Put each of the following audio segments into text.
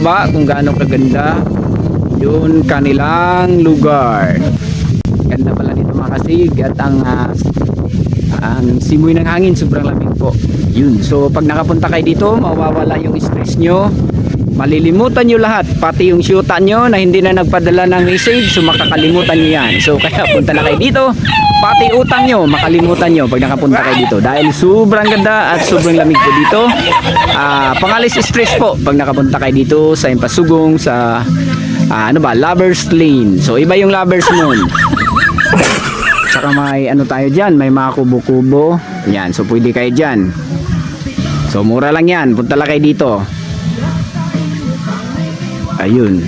ba kung gaano kaganda yun kanilang lugar. Ganda pala dito mga kasig at ang ah, ang simoy ng hangin sobrang lamig po. Yun. So pag nakapunta kayo dito, mawawala yung stress nyo. Malilimutan nyo lahat, pati yung syuta nyo na hindi na nagpadala ng message, so makakalimutan nyo yan. So kaya punta na kayo dito, pati utang nyo, makalimutan nyo pag nakapunta kayo dito. Dahil sobrang ganda at sobrang lamig po dito. Ah, pangalis stress po pag nakapunta kayo dito sa Impasugong, sa ah, ano ba, Lovers Lane. So iba yung Lovers Moon. Tsaka may ano tayo dyan, may mga kubo-kubo. Yan, so pwede kayo dyan. So mura lang yan, punta lang kayo dito. Ayun.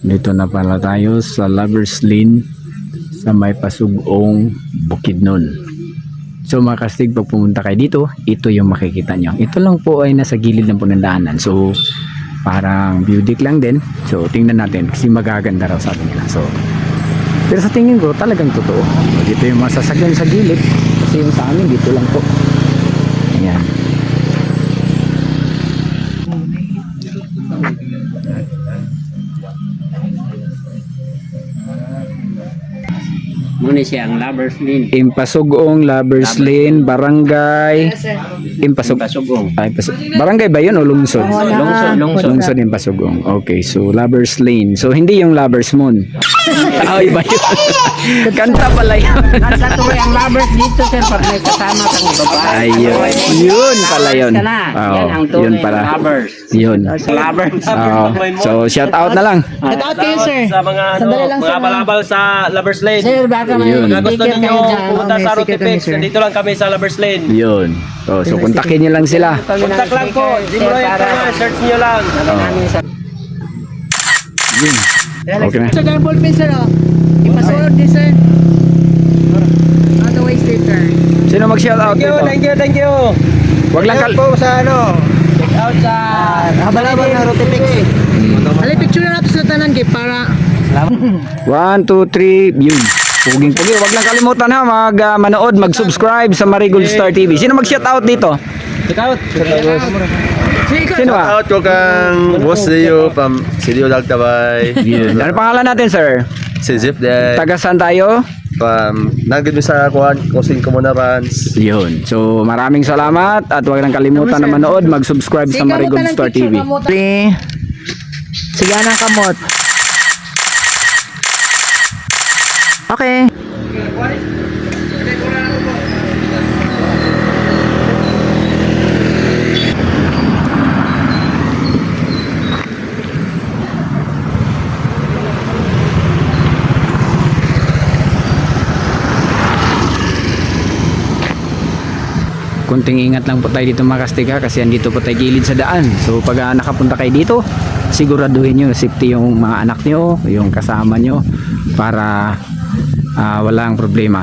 Dito na pala tayo sa Lovers Lane sa may pasugong Bukidnon. So mga kastig, pag pumunta kayo dito, ito yung makikita nyo. Ito lang po ay nasa gilid ng punandaanan. So parang beauty lang din. So tingnan natin kasi magaganda raw sabi nila. So pero sa tingin ko talagang totoo. Dito yung mga sasakyan sa gilid kasi yung sa amin dito lang po. Ayan. Muna siya ang lovers lane. Impasugong, Lovers Lane, Barangay Impasug Pasugong. Ay, Pasug Barangay ba yun o lungsod? Lungsod, lungsod. Lungsod Impasugong. Okay, so Lovers Lane. So hindi yung Lovers Moon. Ah, iba yun. Kanta pala yun. Nagkatuloy ang lovers dito sir pag may kasama kang babae. Ayun. Yun pala yun. Oo, Yan ang yun tunay pala. na lovers. Yun. Lovers. Oo. So shout out na lang. Shout out kayo, sir. sa mga ano, mga balabal sa Lovers Lane. Sir, baka may Yun. Gusto niyo dyan. pumunta sa sir. nandito lang kami sa Lovers Lane. Yun. So, so kontakin nyo lang sila. Contact lang po, Jimro para Ito search niyo lang. Yun. Okay na. Sa ball pin, sir, oh. Ipasulod din, sir. Way sticker. Sino mag-shout out Thank you, dito? thank you, thank you. Wag lang kal... po sa ano, check out sa Habalaban na Rotipix. Ali, picture na natin sa tanan, kay para... One, two, three, yun. Puging pugi. Wag lang kalimutan ha, mag ah, manood, mag-subscribe sa Marigold Star TV. Sino mag-shout out dito? check out. Sino ba? Out ko kang boss Leo from Silio Dagtabay. Yun. Ano pangalan natin, sir? Si Zip Day. Taga saan tayo? From nagid mo sa ko muna runs. Yun. So, maraming salamat at huwag lang kalimutan na manood, mag-subscribe sa Marigold Star TV. Sige, anang kamot. Okay. Kunting ingat lang po tayo dito mga kastiga kasi andito po tayo gilid sa daan. So pag ah, nakapunta kayo dito, siguraduhin nyo safety yung mga anak nyo, yung kasama nyo para ah, walang problema.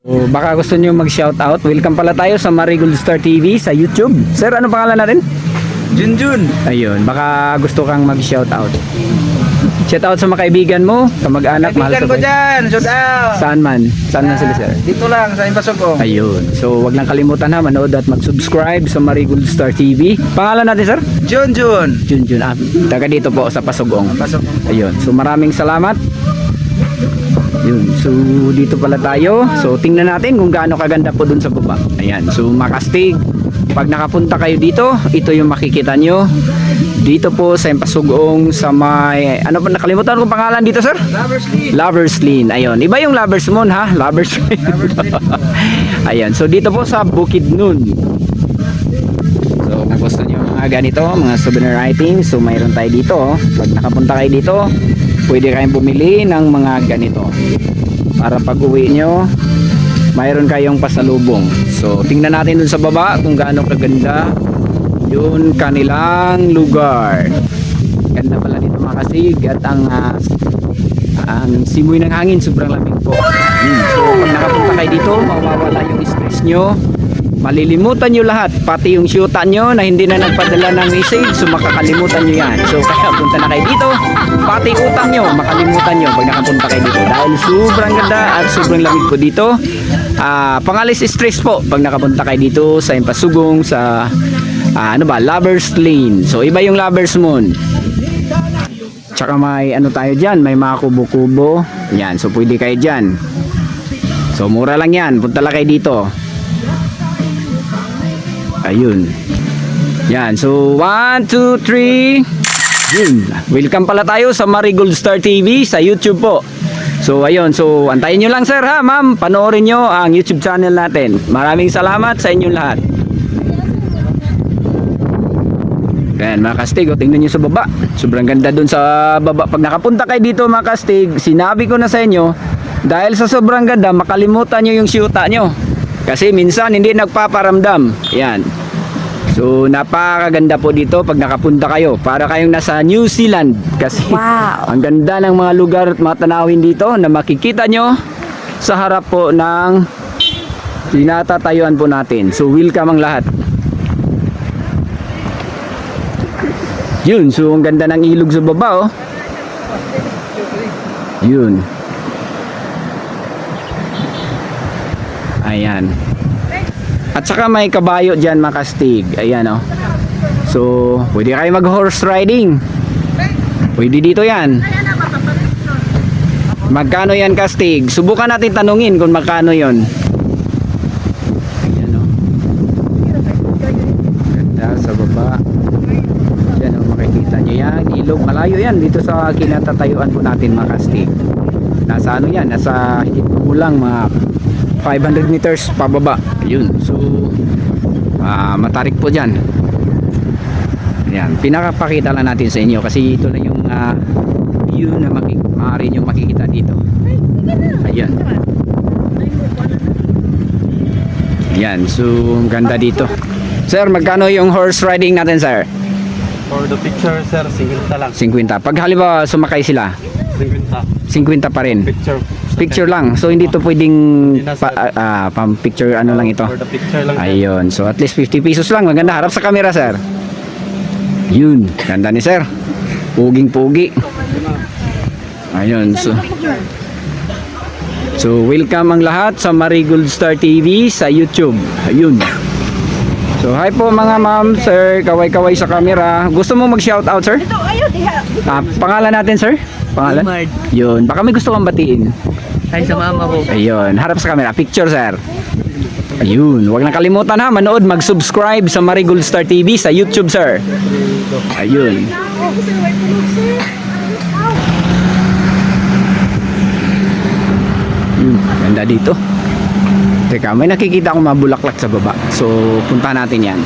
So, baka gusto nyo mag-shoutout. Welcome pala tayo sa Marigold Star TV sa YouTube. Sir, ano pangalan natin? Junjun. Ayun, baka gusto kang mag-shoutout. Shoutout sa mga kaibigan mo, sa mag-anak, mahal sa Kaibigan ko dyan, shout out. Saan man? Saan man sila, sir? Dito lang, sa Impasugong. Ayun. So, wag lang kalimutan ha, manood at mag-subscribe sa Marigold Star TV. Pangalan natin, sir? Junjun. Junjun. Ah, taga dito po sa Pasugong. Pasugong. Ayun. So, maraming salamat. Yun. So, dito pala tayo. So, tingnan natin kung gaano kaganda po dun sa baba. Ayan. So, makastig. Pag nakapunta kayo dito, ito yung makikita nyo. Dito po sa Empasugong sa may... Ano pa nakalimutan ko pangalan dito, sir? Lovers League. Lovers Lane. Ayun. Iba yung Lovers Moon, ha? Lovers Lane. Ayan. So, dito po sa Bukid Nun. So, kung gusto nyo mga ganito, mga souvenir items, so mayroon tayo dito. oh. Pag nakapunta kayo dito, pwede kayong bumili ng mga ganito. Para pag uwi nyo, mayroon kayong pasalubong. So, tingnan natin dun sa baba kung gaano kaganda yun kanilang lugar. Ganda pala dito mga kasig at ang ah, ang simoy ng hangin sobrang lamig po. Yun. So, pag nakapunta kayo dito, mawawala yung stress nyo. Malilimutan nyo lahat, pati yung syuta nyo na hindi na nagpadala ng message, so makakalimutan nyo yan. So kaya punta na kayo dito, pati utang nyo, makalimutan nyo pag nakapunta kayo dito. Dahil sobrang ganda at sobrang lamig po dito. Ah, pangalis stress po pag nakapunta kayo dito sa Impasugong, sa ah, ano ba, Lovers Lane. So iba yung Lovers Moon. Tsaka may ano tayo dyan, may mga kubo-kubo. Yan, so pwede kayo dyan. So mura lang yan, punta lang kayo dito. Ayun. Yan, so 1, 2, 3. Yun. Welcome pala tayo sa Marigold Star TV sa YouTube po. So ayun, so antayin nyo lang sir ha ma'am, panoorin nyo ang YouTube channel natin. Maraming salamat sa inyong lahat. Ayan mga kastig, o, tingnan nyo sa baba. Sobrang ganda dun sa baba. Pag nakapunta kayo dito mga kastig, sinabi ko na sa inyo, dahil sa sobrang ganda, makalimutan nyo yung syuta nyo. Kasi minsan hindi nagpaparamdam. Yan. So napakaganda po dito pag nakapunta kayo. Para kayong nasa New Zealand. Kasi ang ganda ng mga lugar at mga tanawin dito na makikita nyo sa harap po ng tinatatayuan po natin. So welcome ang lahat. Yun, so ang ganda ng ilog sa baba oh. Yun. Ayan. At saka may kabayo dyan makastig. Ayan oh. So, pwede kayo mag horse riding. Pwede dito yan. Magkano yan kastig? Subukan natin tanungin kung magkano yon. Ayan oh. Ganda sa baba. Yan o, makikita nyo yan. Ilog, malayo yan. Dito sa kinatatayuan po natin mga kastig. Nasa ano yan? Nasa higit kulang mga 500 meters pababa. Yun. So, ah, matarik po dyan. Yan. Pinakapakita lang natin sa inyo kasi ito lang yung ah, view na maki maaari nyo makikita dito. Ayan. Yan. So, ganda dito. Sir, magkano yung horse riding natin, sir? For the picture, sir, 50 lang. 50. Pag halimbawa sumakay sila, 50. 50 pa rin. Picture. Picture lang. So hindi to pwedeng pa, ah, ah, pam picture ano lang ito. For the picture lang. Ayun. So at least 50 pesos lang. Maganda. Harap sa camera, sir. Yun. Ganda ni sir. Puging-pugi. Ayun. So, so welcome ang lahat sa Marigold Star TV sa YouTube. Ayun. So hi po mga ma'am, sir. Kaway-kaway sa camera. Gusto mo mag-shout out, sir? Ah, pangalan natin, sir? Pangalan? Yun. Baka may gusto kang batiin. Ay, sa mama ko. Ayun, harap sa camera. Picture, sir. Ayun, huwag na kalimutan ha, manood, mag-subscribe sa Marigold Star TV sa YouTube, sir. Ayun. Yun, ganda dito. Teka, may nakikita akong mabulaklak sa baba. So, punta natin yan.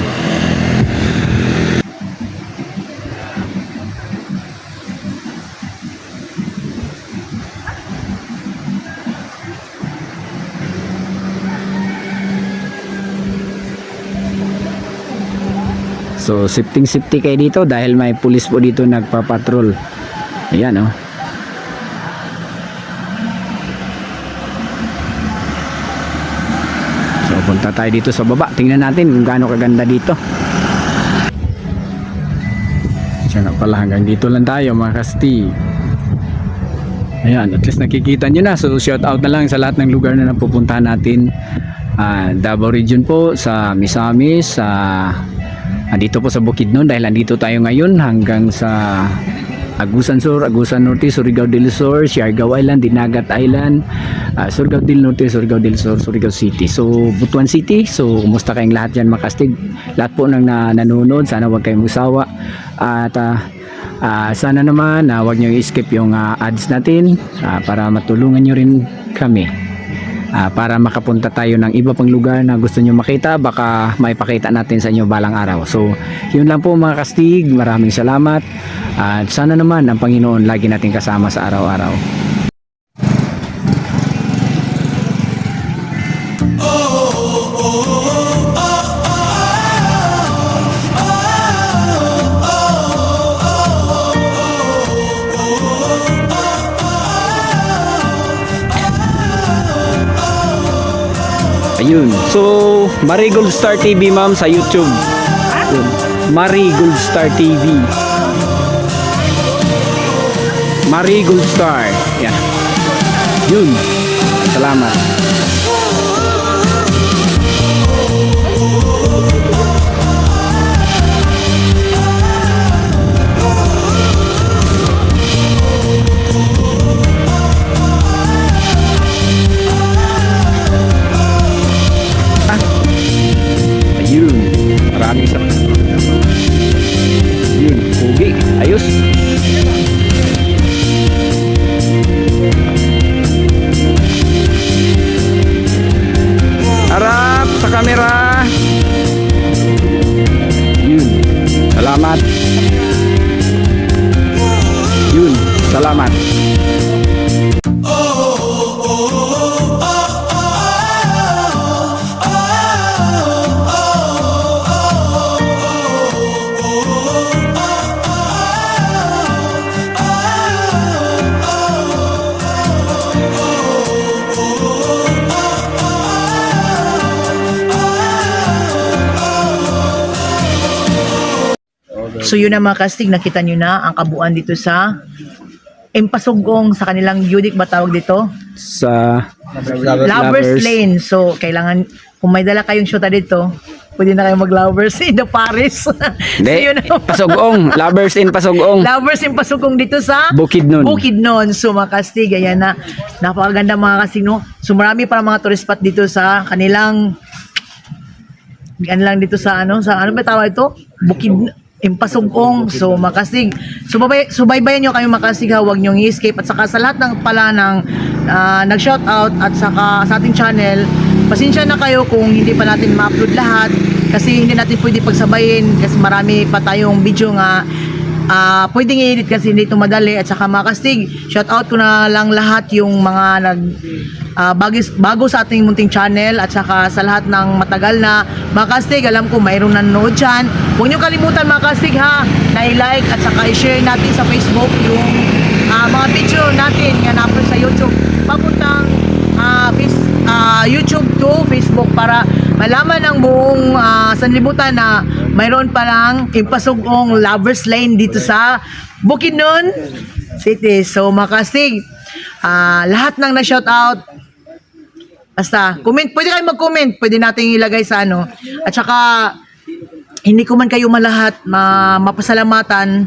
So, sifting-sifty kayo dito dahil may pulis po dito nagpapatrol. Ayan, oh. So, punta tayo dito sa baba. Tingnan natin kung gaano kaganda dito. Siya nga pala, hanggang dito lang tayo mga kasti. Ayan, at least nakikita nyo na. So, shout out na lang sa lahat ng lugar na napupuntahan natin. Ah, Davao Region po, sa Misamis, sa andito po sa Bukidnon dahil andito tayo ngayon hanggang sa Agusan Sur, Agusan Norte, Surigao del Sur, Siargao Island, Dinagat Island, ah, Surigao del Norte, Surigao del Sur, Surigao City. So, Butuan City. So, kumusta kayong lahat dyan makastig? Lahat po nang na, nanonood, sana huwag kayong musawa. At ah, ah, sana naman na huwag nyo i-skip yung ah, ads natin ah, para matulungan nyo rin kami. Ah, para makapunta tayo ng iba pang lugar na gusto nyo makita baka maipakita natin sa inyo balang araw. So yun lang po mga kastig. Maraming salamat. At sana naman ang Panginoon lagi natin kasama sa araw-araw Ayun. So, Marigold Star TV ma'am sa YouTube. Yun. Marigold Star TV. Marigold Star. Yan. Yun. Salamat. Yun. Salamat. So yun na mga kastig, nakita nyo na ang kabuuan dito sa Empasugong sa kanilang unique ba tawag dito? Sa... Lovers, Lovers. Lane. So, kailangan, kung may dala kayong shoota dito, pwede na kayo mag-lovers in the Paris. so, Hindi. yun na. Pasugong. Lovers in Pasugong. Lovers in Pasugong dito sa Bukidnon. Bukidnon. So mga kastig, ayan na. Napakaganda mga kastig, no? So marami pa mga tourist spot dito sa kanilang ano lang dito sa ano, sa ano ba tawag ito? Bukid Impasugong. So makasig. Subabay, subaybayan nyo kami makasig ha, huwag nyo i-escape. At saka sa lahat ng pala ng ah, nag-shout out at saka sa ating channel, pasensya na kayo kung hindi pa natin ma-upload lahat kasi hindi natin pwede pagsabayin kasi marami pa tayong video nga Ah, pwedeng i-edit kasi hindi ito madali at saka mga kastig, shout out ko na lang lahat yung mga nag ah, bagis, bago sa ating munting channel at saka sa lahat ng matagal na mga kastig, alam ko mayroong nanonood dyan. Huwag niyo kalimutan mga kastig ha, na i-like at saka i-share natin sa Facebook yung ah, mga video natin nga na-upload sa YouTube. Papuntang ah, face, ah, YouTube to Facebook para malaman ng buong ah, sanlibutan na mayroon palang impasugong lovers lane dito sa Bukidnon City. So makasig, ah, lahat ng na-shout out, basta comment, pwede kayo mag-comment, pwede nating ilagay sa ano. At saka, hindi ko man kayo malahat ma mapasalamatan.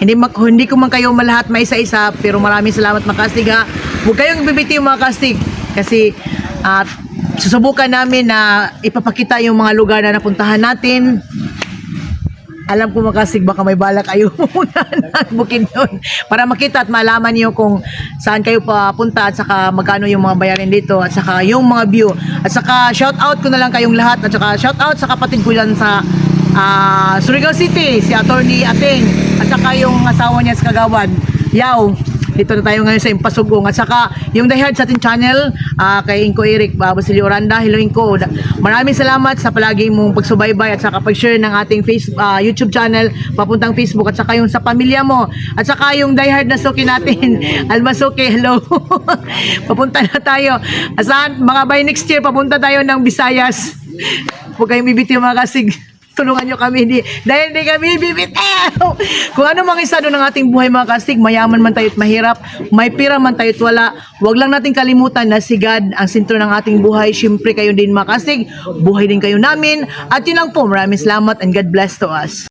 Hindi, ma- hindi ko man kayo malahat maisa-isa, pero maraming salamat mga kastig ha. Huwag kayong bibitiw mga kastig. Kasi, at susubukan namin na ipapakita yung mga lugar na napuntahan natin. Alam ko makasig baka may balak kayo muna ng Bukidnon para makita at malaman niyo kung saan kayo papunta at saka magkano yung mga bayarin dito at saka yung mga view. At saka shout out ko na lang kayong lahat at saka shout out sa kapatid ko yan sa ah, Surigao City, si Attorney Ating at saka yung asawa niya sa Kagawad, Yaw. Dito na tayo ngayon sa Impasugong. At saka, yung dahil sa ating channel, ah, kay Inko Eric, uh, Basilio Oranda, hello Inko. Maraming salamat sa palagi mong pagsubaybay at saka pag-share ng ating face, ah, YouTube channel, papuntang Facebook, at saka yung sa pamilya mo. At saka yung diehard na suki natin, Almasuki, hello. Papunta na tayo. Asan, mga by next year, papunta tayo ng Visayas. Huwag kayong bibitiw mga kasig tulungan nyo kami di, dahil hindi kami bibitaw. Kung ano mang isa doon ng ating buhay mga kastig, mayaman man tayo at mahirap, may pira man tayo at wala, wag lang natin kalimutan na si God ang sentro ng ating buhay. Siyempre kayo din mga kastig, buhay din kayo namin. At yun lang po, maraming salamat and God bless to us.